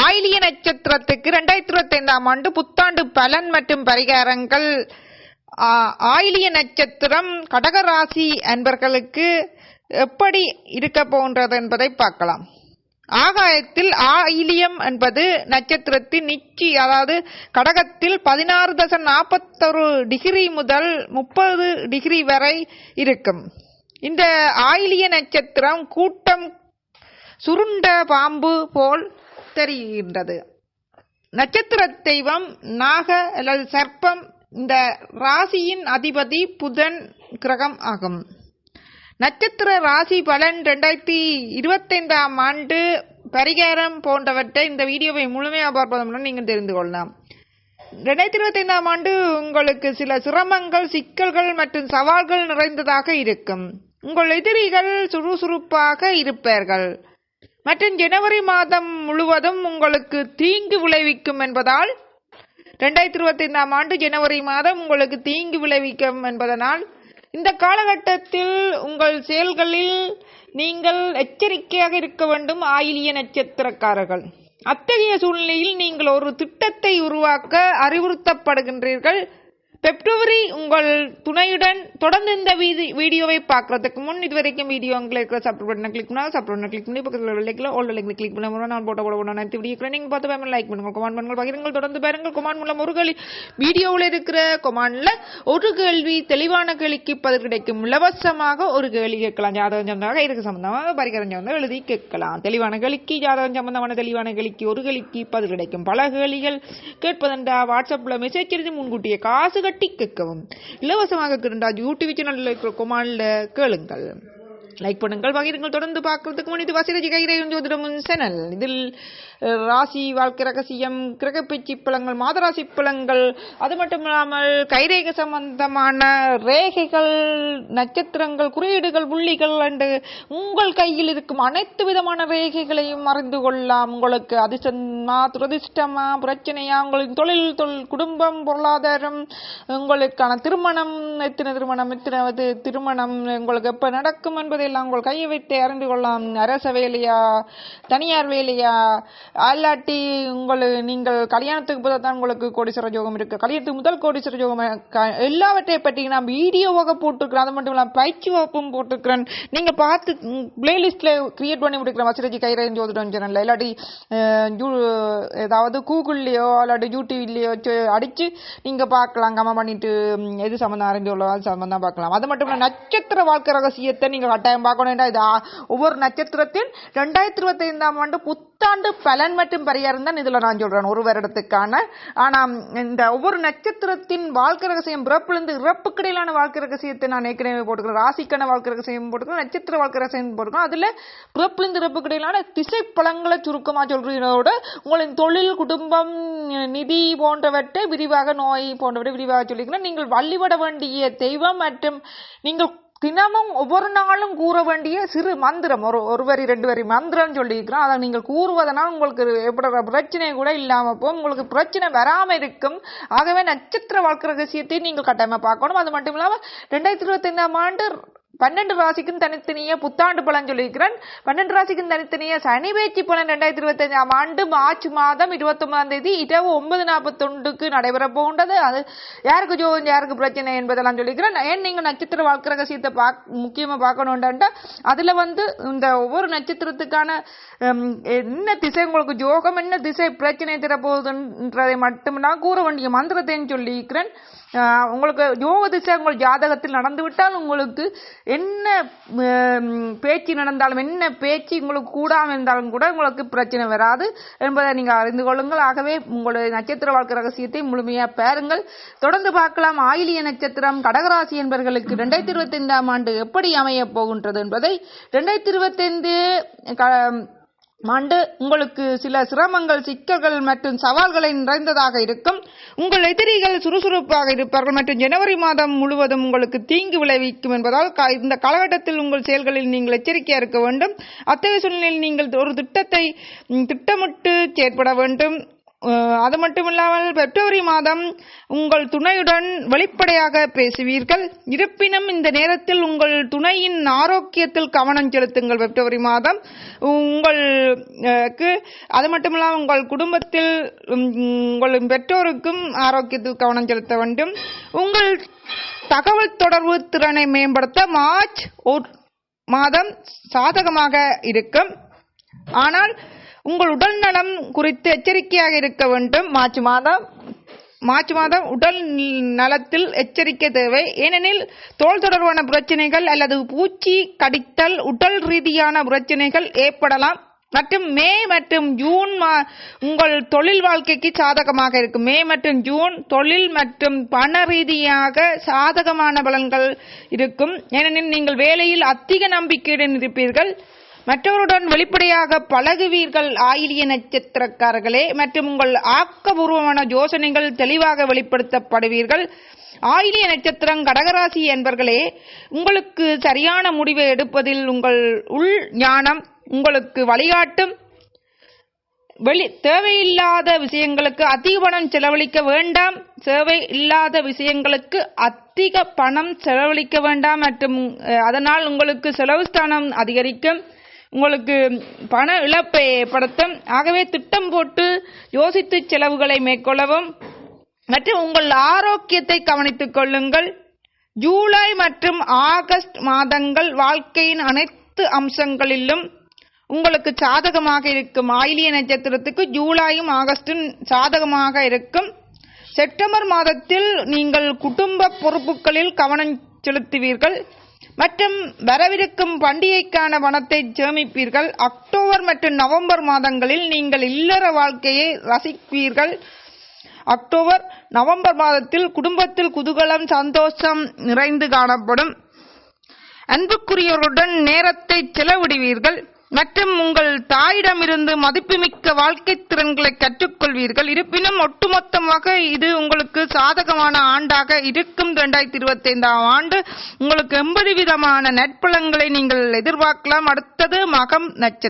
ஆயிலிய நட்சத்திரத்துக்கு ரெண்டாயிரத்தி இருபத்தி ஐந்தாம் ஆண்டு புத்தாண்டு பலன் மற்றும் பரிகாரங்கள். ஆ, ஆயிலிய நட்சத்திரம் கடகராசி அன்பர்களுக்கு எப்படி இருக்க போன்றது என்பதை பார்க்கலாம். ஆகாயத்தில் ஆயிலியம் என்பது நட்சத்திரத்தின் நிச்சி அதாவது கடகத்தில் பதினாறு தசம் நாற்பத்தொரு டிகிரி முதல் முப்பது டிகிரி வரை இருக்கும். இந்த ஆயிலிய நட்சத்திரம் கூட்டம் சுருண்ட பாம்பு போல் தெரிகின்றது நட்சத்திர தெய்வம் நாக அல்லது சர்ப்பம் இந்த ராசியின் அதிபதி புதன் கிரகம் ஆகும். நட்சத்திர ராசி பலன் ரெண்டாயிரத்தி இருபத்தைந்தாம் ஆண்டு பரிகாரம் போன்றவற்றை இந்த வீடியோவை முழுமையாக பார்ப்பதன் மூலம் நீங்கள் தெரிந்து கொள்ளலாம். ரெண்டாயிரத்தி இருபத்தைந்தாம் ஆண்டு உங்களுக்கு சில சிரமங்கள் சிக்கல்கள் மற்றும் சவால்கள் நிறைந்ததாக இருக்கும். உங்கள் எதிரிகள் சுறுசுறுப்பாக இருப்பார்கள். மற்றும் ஜனவரி மாதம் முழுவதும் உங்களுக்கு தீங்கு விளைவிக்கும் என்பதால் ரெண்டாயிரத்தி இருபத்தி ஐந்தாம் ஆண்டு ஜனவரி மாதம் உங்களுக்கு தீங்கு விளைவிக்கும் என்பதனால் இந்த காலகட்டத்தில் உங்கள் செயல்களில் நீங்கள் எச்சரிக்கையாக இருக்க வேண்டும் ஆயிலிய நட்சத்திரக்காரர்கள். அத்தகைய சூழ்நிலையில் நீங்கள் ஒரு திட்டத்தை உருவாக்க அறிவுறுத்தப்படுகின்றீர்கள். பெப்ரவரி உங்கள் துணையுடன் தொடர்ந்து இந்த வீதி வீடியோவை பார்க்கறதுக்கு முன் இது வரைக்கும் வீடியோ அங்கே இருக்கிற சப்ஸ்கிரைப் பட்டனை கிளிக் பண்ணால் சப்ஸ்கிரைப் பட்டனை கிளிக் பண்ணி பக்கத்தில் உள்ள லைக்கில் ஓல்டு லைக்கில் கிளிக் பண்ண நான் போட்டோ போட போட நிறுத்தி வீடியோ நீங்கள் பார்த்து பயமே லைக் பண்ணுங்கள் கொமான் பண்ணுங்கள் பகிரங்கள் தொடர்ந்து பாருங்கள். கொமான் மூலம் ஒரு கேள்வி வீடியோவில் இருக்கிற கொமானில் ஒரு கேள்வி தெளிவான கேள்விக்கு பதில் கிடைக்கும் இலவசமாக ஒரு கேள்வி கேட்கலாம். ஜாதகம் சம்பந்தமாக இதுக்கு சம்பந்தமாக பரிகாரம் சம்பந்தம் எழுதி கேட்கலாம். தெளிவான கேள்விக்கு ஜாதகம் சம்பந்தமான தெளிவான கேள்விக்கு ஒரு கேள்விக்கு பதில் கிடைக்கும். பல கேள்விகள் கேட்பதென்றா வாட்ஸ்அப்பில் மெசேஜ் எழுதி முன்கூட்டியே காசு கட்டி கேட்கவும். இலவசமாக கிருண்டா யூடியூப் சேனலில் இருக்கிற கொமாண்டில் கேளுங்கள். லைக் பண்ணுங்கள் பகிருங்கள் தொடர்ந்து பார்க்கறதுக்கு முன் இது வசிரஜி கைரை ஜோதிடமும் சேனல் இதில் ராசி வாழ்க்கை ரகசியம் கிரகப்பிச்சி பழங்கள் மாதராசி பழங்கள் அது மட்டும் இல்லாமல் கைரேக சம்பந்தமான ரேகைகள் நட்சத்திரங்கள் குறியீடுகள் புள்ளிகள் அண்டு உங்கள் கையில் இருக்கும் அனைத்து விதமான ரேகைகளையும் அறிந்து கொள்ளலாம். உங்களுக்கு அதிர்ஷ்டமா துரதிர்ஷ்டமா பிரச்சனையா உங்களின் தொழில் தொழில் குடும்பம் பொருளாதாரம் உங்களுக்கான திருமணம் எத்தனை திருமணம் எத்தனை திருமணம் உங்களுக்கு எப்ப நடக்கும் என்பதையெல்லாம் உங்கள் கையை வைத்து அறிந்து கொள்ளலாம். அரச வேலையா தனியார் வேலையா அல்லாட்டி உங்களுக்கு நீங்கள் கல்யாணத்துக்கு முதல் தான் உங்களுக்கு கோடீஸ்வர யோகம் இருக்கு? கல்யாணத்துக்கு முதல் கோடீஸ்வர யோகம் எல்லாவற்றையும் எல்லாவற்றை பற்றி நான் வீடியோவாக போட்டிருக்கிறேன். அது மட்டும் இல்லாமல் பயிற்சி வகுப்பும் போட்டிருக்கிறேன். நீங்கள் பார்த்து பிளேலிஸ்ட்ல கிரியேட் பண்ணி விட்டுக்கிறேன் வசரஜி கைரேன் ஜோதிடம் சேனலில் இல்லாட்டி ஏதாவது கூகுள்லேயோ இல்லாட்டி யூடியூப்லேயோ அடித்து நீங்கள் பார்க்கலாம். கமெண்ட் பண்ணிட்டு எது சம்மந்தம் அறிஞ்சு கொள்ள சம்மந்தம் பார்க்கலாம். அது மட்டும் இல்லை நட்சத்திர வாழ்க்கை ரகசியத்தை நீங்கள் கட்டாயம் பார்க்கணும் இது ஒவ்வொரு நட்சத்திரத்தின் ரெண்டாயிரத்தி இருபத்தி ஐந்தாம் ஆண்டு புத்தாண்டு பலன் மற்றும் பரிகாரம் தான் இதுல நான் சொல்றேன் ஒரு வருடத்துக்கான. ஆனா இந்த ஒவ்வொரு நட்சத்திரத்தின் வாழ்க்கை ரகசியம் பிறப்பிலிருந்து இறப்புக்கு இடையிலான வாழ்க்கை ரகசியத்தை நான் ஏற்கனவே போட்டுக்கிறேன். ராசிக்கான வாழ்க்கை ரகசியம் போட்டுக்கிறேன் நட்சத்திர வாழ்க்கை ரகசியம் போட்டுக்கிறோம் அதுல பிறப்பிலிருந்து இறப்புக்கு இடையிலான திசை பலங்களை சுருக்கமா சொல்றதோட உங்களின் தொழில் குடும்பம் நிதி போன்றவற்றை விரிவாக நோய் போன்றவற்றை விரிவாக சொல்லிக்கிறேன். நீங்கள் வழிபட வேண்டிய தெய்வம் மற்றும் நீங்கள் தினமும் ஒவ்வொரு நாளும் கூற வேண்டிய சிறு மந்திரம். ஒரு ஒரு வரி ரெண்டு வரி மந்திரம் சொல்லியிருக்கிறோம். அதை நீங்கள் கூறுவதனால் உங்களுக்கு ஏற்படுற பிரச்சனை கூட இல்லாமல் போகும். உங்களுக்கு பிரச்சனை வராமல் இருக்கும். ஆகவே நட்சத்திர வாழ்க்கை ரகசியத்தை நீங்கள் கட்டாயமாக பார்க்கணும். அது மட்டும் இல்லாமல் ரெண்டாயிரத்தி இருபத்தைந்தாம் ஆண்டு பன்னெண்டு ராசிக்கும் தனித்தனியே புத்தாண்டு பலன் சொல்லியிருக்கிறேன். பன்னெண்டு ராசிக்கும் தனித்தனியே சனி பேச்சு பலன் ரெண்டாயிரத்தி இருபத்தி அஞ்சாம் ஆண்டு மார்ச் மாதம் இருபத்தி ஒன்பதாம் தேதி இரவு ஒன்பது நாற்பத்தொண்டுக்கு நடைபெற போகின்றது. அது யாருக்கு ஜோகம் யாருக்கு பிரச்சனை என்பதெல்லாம் சொல்லியிருக்கிறேன். ஏன் நீங்க நட்சத்திர வாழ்க்கை ரகசியத்தை பாக் முக்கியமா பார்க்கணும்டா அதுல வந்து இந்த ஒவ்வொரு நட்சத்திரத்துக்கான என்ன திசை உங்களுக்கு ஜோகம் என்ன திசை பிரச்சனை தரப்போகுதுன்றதை மட்டும் நான் கூற வேண்டிய மந்திரத்தையும் சொல்லியிருக்கிறேன். உங்களுக்கு யோக திசை உங்கள் ஜாதகத்தில் நடந்துவிட்டால் உங்களுக்கு என்ன பேச்சு நடந்தாலும் என்ன பேச்சு உங்களுக்கு கூடாமல் இருந்தாலும் கூட உங்களுக்கு பிரச்சனை வராது என்பதை நீங்கள் அறிந்து கொள்ளுங்கள். ஆகவே உங்களுடைய நட்சத்திர வாழ்க்கை ரகசியத்தை முழுமையாக பாருங்கள். தொடர்ந்து பார்க்கலாம். ஆயிலிய நட்சத்திரம் கடகராசி என்பவர்களுக்கு ரெண்டாயிரத்தி இருபத்தி ஐந்தாம் ஆண்டு எப்படி அமையப் போகின்றது என்பதை. ரெண்டாயிரத்தி இருபத்தைந்து ஆண்டு உங்களுக்கு சில சிரமங்கள் சிக்கல்கள் மற்றும் சவால்களை நிறைந்ததாக இருக்கும். உங்கள் எதிரிகள் சுறுசுறுப்பாக இருப்பார்கள். மற்றும் ஜனவரி மாதம் முழுவதும் உங்களுக்கு தீங்கு விளைவிக்கும் என்பதால் க- இந்த காலகட்டத்தில் உங்கள் செயல்களில் நீங்கள் எச்சரிக்கையாக இருக்க வேண்டும். அத்தகைய சூழ்நிலையில் நீங்கள் ஒரு திட்டத்தை திட்டமிட்டு செயற்பட வேண்டும். அது மட்டும் இல்லாமல் பிப்ரவரி மாதம் உங்கள் துணையுடன் வெளிப்படையாக பேசுவீர்கள். இருப்பினும் இந்த நேரத்தில் உங்கள் துணையின் ஆரோக்கியத்தில் கவனம் செலுத்துங்கள் பிப்ரவரி மாதம். உங்களுக்கு அது மட்டும் இல்லாமல் உங்கள் குடும்பத்தில் உங்கள் பெற்றோருக்கும் ஆரோக்கியத்தில் கவனம் செலுத்த வேண்டும். உங்கள் தகவல் தொடர்பு திறனை மேம்படுத்த மார்ச் மாதம் சாதகமாக இருக்கும். ஆனால் உங்கள் உடல் நலம் குறித்து எச்சரிக்கையாக இருக்க வேண்டும். மார்ச் மாதம் மார்ச் மாதம் உடல் நலத்தில் எச்சரிக்கை தேவை. ஏனெனில் தோல் தொடர்பான பிரச்சனைகள் அல்லது பூச்சி கடித்தல் உடல் ரீதியான பிரச்சனைகள் ஏற்படலாம். மற்றும் மே மற்றும் ஜூன் மா உங்கள் தொழில் வாழ்க்கைக்கு சாதகமாக இருக்கும். மே மற்றும் ஜூன் தொழில் மற்றும் பண ரீதியாக சாதகமான பலன்கள் இருக்கும். ஏனெனில் நீங்கள் வேலையில் அதிக நம்பிக்கையுடன் இருப்பீர்கள். மற்றவருடன் வெளிப்படையாக பழகுவீர்கள் ஆயிலிய நட்சத்திரக்காரர்களே. மற்றும் உங்கள் ஆக்கபூர்வமான யோசனைகள் தெளிவாக வெளிப்படுத்தப்படுவீர்கள். ஆயிலிய நட்சத்திரம் கடகராசி என்பர்களே உங்களுக்கு சரியான முடிவை எடுப்பதில் உங்கள் உள் ஞானம் உங்களுக்கு வழிகாட்டும். வெளி தேவையில்லாத விஷயங்களுக்கு அதிக பணம் செலவழிக்க வேண்டாம். தேவை இல்லாத விஷயங்களுக்கு அதிக பணம் செலவழிக்க வேண்டாம். மற்றும் அதனால் உங்களுக்கு செலவு ஸ்தானம் அதிகரிக்கும். உங்களுக்கு பண இழப்பை ஏற்படுத்தும். ஆகவே திட்டம் போட்டு யோசித்து செலவுகளை மேற்கொள்ளவும். மற்றும் உங்கள் ஆரோக்கியத்தை கவனித்துக் கொள்ளுங்கள். ஜூலை மற்றும் ஆகஸ்ட் மாதங்கள் வாழ்க்கையின் அனைத்து அம்சங்களிலும் உங்களுக்கு சாதகமாக இருக்கும். ஆயிலிய நட்சத்திரத்துக்கு ஜூலையும் ஆகஸ்டும் சாதகமாக இருக்கும். செப்டம்பர் மாதத்தில் நீங்கள் குடும்ப பொறுப்புகளில் கவனம் செலுத்துவீர்கள். மற்றும் வரவிருக்கும் பண்டிகைக்கான பணத்தை சேமிப்பீர்கள். அக்டோபர் மற்றும் நவம்பர் மாதங்களில் நீங்கள் இல்லற வாழ்க்கையை ரசிப்பீர்கள். அக்டோபர் நவம்பர் மாதத்தில் குடும்பத்தில் குதூகலம் சந்தோஷம் நிறைந்து காணப்படும். அன்புக்குரியவர்களுடன் நேரத்தை செலவிடுவீர்கள். மற்றும் உங்கள் தாயிடமிருந்து மதிப்புமிக்க வாழ்க்கை திறன்களை கற்றுக்கொள்வீர்கள். இருப்பினும் ஒட்டுமொத்தமாக இது உங்களுக்கு சாதகமான ஆண்டாக இருக்கும் இரண்டாயிரத்தி இருபத்தி ஐந்தாம் ஆண்டு. உங்களுக்கு எண்பது விதமான நற்பலன்களை நீங்கள் எதிர்பார்க்கலாம். அடுத்தது மகம் நட்சத்திரம்.